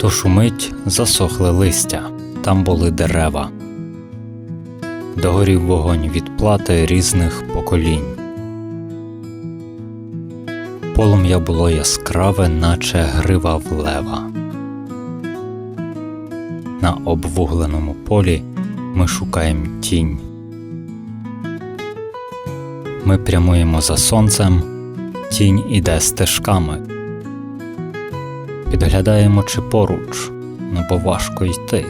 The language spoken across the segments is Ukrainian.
Тож умить засохли листя, там були дерева. Догорів вогонь від плати різних поколінь. Полум'я було яскраве, наче грива в лева. На обвугленому полі ми шукаємо тінь. Ми прямуємо за сонцем, тінь іде стежками. Підглядаємо чи поруч, ну бо важко йти.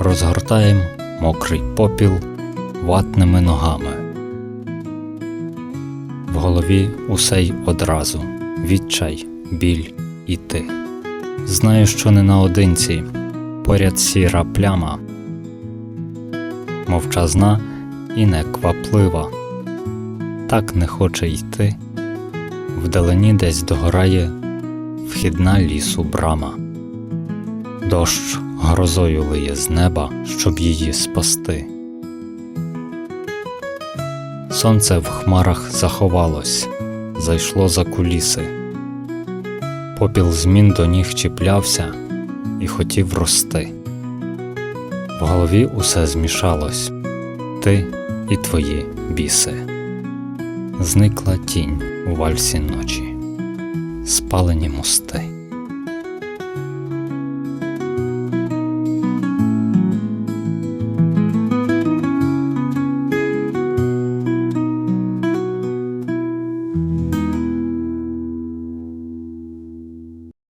Розгортаємо мокрий попіл ватними ногами. В голові усе й одразу відчай, біль і ти. Знаю, що не наодинці, поряд сіра пляма, мовчазна і некваплива, так не хоче йти. Вдалині десь догорає вхідна лісу брама. Дощ грозою лиє з неба, щоб її спасти. Сонце в хмарах заховалось, зайшло за куліси. Попіл змін до ніг чіплявся і хотів рости. В голові усе змішалось, ти і твої біси. Зникла тінь у вальсі ночі, спалені мости.